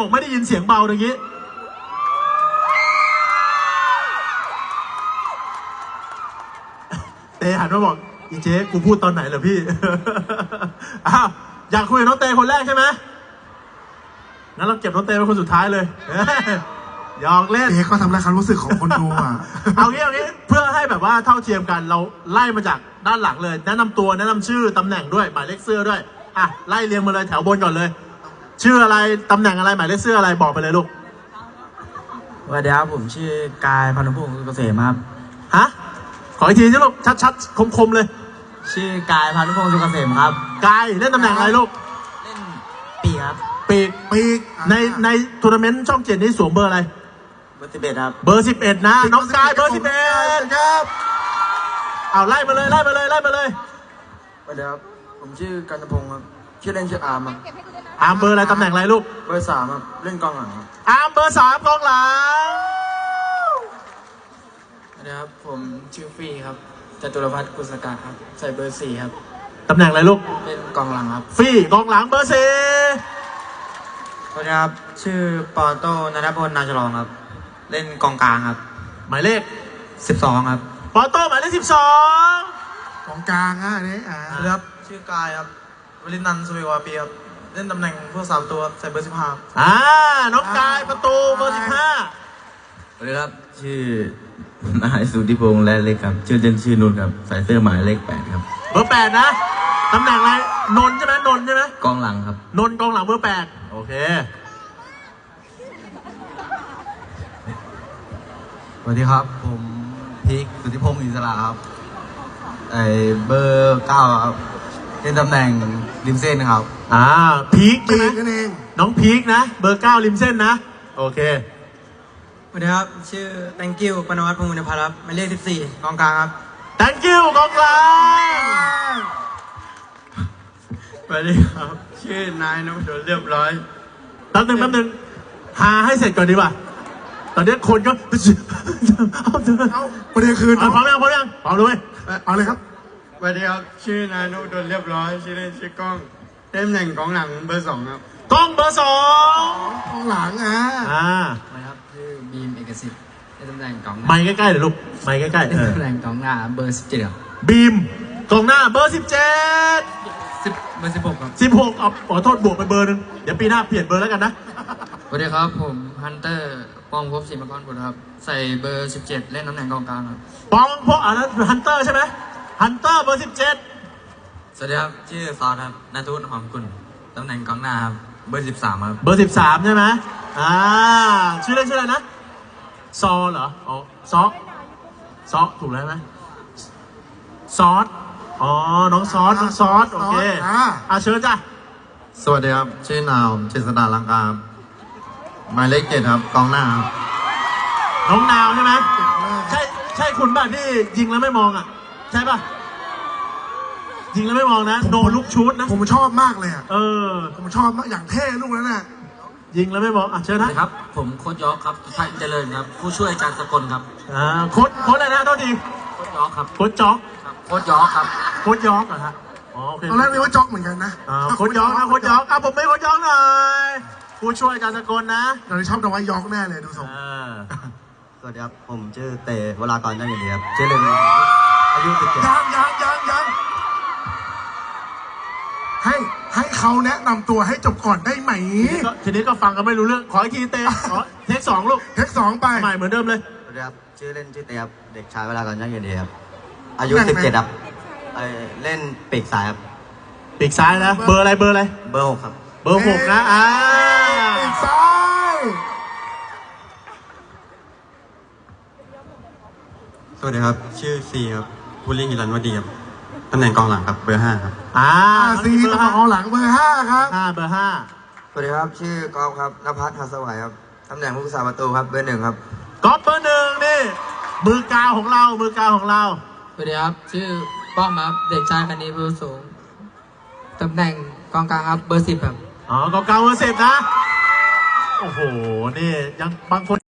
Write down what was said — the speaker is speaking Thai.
บอกไม่ได้ยินเสียงเบาตะกี้ เตหันมาบอกอีเจ๊กูพูดตอนไหนเหรอพี่ อ้าว อยากคุยกับน้องเตคนแรกใช่ไหมงั้นเราเก็บน้องเตเป็นคนสุดท้ายเลย หยอกเล่นเอ๊ะก็ทำลายความรู้สึกของคนดูอะ เอางี้เอางี้เพื่อให้แบบว่าเท่าเทียมกันเราไล่มาจากด้านหลังเลย แนะนำตัวแนะนำชื่อตำแหน่งด้วยหมายเลขเสื้อด้วย อะ ไล่เรียงมาเลยแถวบนก่อนเลย ชื่ออะไร ตำแหน่งอะไร หมายเลขเสื้ออะไร บอกไปเลยลูก สวัสดีครับผมชื่อกายพันธุพงศ์เกษมครับ ฮะ ขออีกทีสิลูก ชัดๆ คมๆ เลย ชื่อกายพันธุพงศ์สุกเกษมครับ กายเล่นตำแหน่งอะไรลูก เล่นปีครับ ปีก ปีก ใน ในทัวร์นาเมนต์ช่องเจ็ดนี้สวมเบอร์อะไร เบอร์สิบเอ็ดครับ เบอร์สิบเอ็ดนะ น้องกายเบอร์สิบเอ็ดครับเอาไล่มาเลยไล่มาเลยไล่มาเลยสวัสดีครับ ผมชื่อกันตพงศ์ครับ ชื่อเล่นชื่ออาร์มครับอาร์มเบอร์อะไรตำแหน่งอะไรลูก เบอร์สามครับเล่นกองหลังครับอาร์มเบอร์สามกองหลังสวัสดีครับผมชื่อฟีครับจตุรพัฒน์กุศกาครับ ใส่เบอร์สี่ครับตำแหน่งอะไรลูกเล่นกองหลังครับฟี่กองหลังเบอร์สี่สวัสดีครับชื่อปอโต้นันทพลนาฉลองครับ เล่นกองกลางครับ หมายเลขสิบสองครับปอโต้หมายเลขสิบสองของกลางอะอันนี้อ่าสวัสดีครับชื่อกายครับ วลินันท์สุเววาปีครับเล่นตำแหน่งผู้สามตัวใส่เบอร์สิบห้าอ่า น้องกายประตูเบอร์สิบห้าสวัสดีครับ ชื่อนายสุทธิพงษ์และเล็กครับ ชื่อเล่นชื่อนุ่นครับใส่เสื้อหมายเลขแปดครับ เบอร์แปดนะตำแหน่งอะไรนนท์ใช่ไหมนนท์ใช่ไหมกองหลังครับ นนท์กองหลังเบอร์แปดโอเคสวัสดีครับ ผมพีคสุทธิพงศ์อิสระครับไอเบอร์เก้าครับ เล่นตำแหน่งริมเส้นครับ อ่าพีคปีใช่ไหมกนั่นเองน้องพีคนะ เบอร์เก้าริมเส้นนะ โอเค สวัสดีครับ ชื่อ thank you ปนวัฒน์พงศ์มุนพัฒน์ครับหมายเลข14กองกลางครับ thank you กองกลางสวัสดีครับ ชื่อนายนพดลเรียบร้อยแป๊บหนึงแป๊บหนึงหาให้เสร็จก่อนดีกว่า ตอนนี้คนก็ เอาเถอะเอาประเด็นคือเอาพร้อมยังพร้อมยังพร้อมเลยเอาเลยครับ สวัสดีครับ ชื่อนายนพดลเรียบร้อย ชื่อเล่นชื่อกล้องเล่นตำแหน่งกองหลังเบอร์สองครับกล้องเบอร์สองของหลังอะอ่าสวัสดีครับชื่อบีมเอกสิทธิ์ในตำแหน่งกองหน้าไม่ใกล้ๆเดี๋ยวลูกไม่ใกล้ๆในเออตำแหน่งกองหน้าเบอร์สิบเจ็ดครับบีมกองหน้าเบอร์สิบเจ็ดสิบเบอร์สิบหกครับสิบหกเอาขอโทษบวกไปเบอร์หนึงเดี๋ยวปีหน้าเปลี่ยนเบอร์แล้วกันนะสวัสดีครับผมฮันเตอร์ปองภพบศรีมกรบุตรครับ ใส่เบอร์สิบเจ็ดเล่นตำแหน่งกองกลางครับปองพวกอันนั้นฮันเตอร์ใช่ไหม ฮันเตอร์เบอร์สิบเจ็ดสวัสดีครับ ชื่อซอสครับนาทุนหอมกุลตำแหน่งกองหน้าครับ เบอร์สิบสามครับ เบอร์สิบสามใช่ไหมอ่า ชื่อเล่นชื่ออะไรนะ ซอเหรออ๋อซอซอถูกแล้วไหมซอส อ๋อ น้องซอส น้องซอส โอเค อ่า อะเชิญจ้ะ สวัสดีครับ ชื่อนาวเจษดาลังกาครับหมายเลขเจ็ดครับกองหน้าครับน้องนาวใช่ไหมเก่งมากใช่ใช่คุณป่ะที่ยิงแล้วไม่มองอะ ใช่ป่ะยิงแล้วไม่มองนะ โดนลูกชูดนะ ผมชอบมากเลยอะเออ ผมชอบมากอย่างเท่ลูกนั้นน่ะยิงแล้วไม่มองอะเชิญสวันะสดีครับ ผมโค้ชยอกครับพัฒน์เจริญครับ ผู้ช่วยอาจารย์สกลครับ อ่าโค้ดโค้ดอะไรนะโทษทีโค้ชยอกครับโค้ดจ๊อกครับโค้ชยอกครับ โค้ดยอกเหรอฮะอ๋อโอเคตอนแรกนึกว่าจ็อกเหมือนกันนะอ่าโค้ดยอกนะโค้ดยอกอะผมไม่โค้ดยอกหน่อยผู้ช่วยอาจารย์สกลนะเราชอบนวัยยอกแน่เลยดูทรง อ่า สวัสดีครับ ผมชื่อเตวรากรนั่งอย่างเดียวครับชื่อเล่น อายุสิบเจ็ดยังยังยังยังให้ให้เขาแนะนำตัวให้จบก่อนได้ไหมก็ทีนี้ก็ฟังกันไม่รู้เรื่อง ขออีกทีเต้ขอเทคสองลูกเทคสองไป ใหม่เหมือนเดิมเลย สวัสดีครับชื่อเล่นชื่อเตครับเด็กชายวรากรนั่งอย่างเดียวครับอายุนั่งสิบไหนเจ็ดครับเอ่อเล่นปีกซ้ายครับปีกซ้ายนะ เบอร์อะไรเบอร์อะไร เบอร์หกครับ เบอร์หกนะ อ่าปีกซ้ายสวัสดีครับ ชื่อซีครับ บุรีฮิรันวดีครับตำแหน่งกองหลังครับเบอร์ห้าครับ อ่าอาซีเบอตะร์ขห้าอหลังเบอร์ห้าครับอ่าเบอร์ห้าสวัสดีครับ ชื่อกอล์ฟครับนภัสหัสวัยครับ ตำแหน่งผู้สาประตูครับ เบอร์หนึ่งครับ ก๊อฟเบอร์หนึ่งนี่มือกาวของเรามือกาวของเรา สวัสดีครับ ชื่อป้อมครับ เด็กชายคณิตผู้สูง ตำแหน่งกองกลางครับ เบอร์สิบครับ อ๋อกองกาวเบอร์สิบนะ โอ้โห นี่ยังบางคน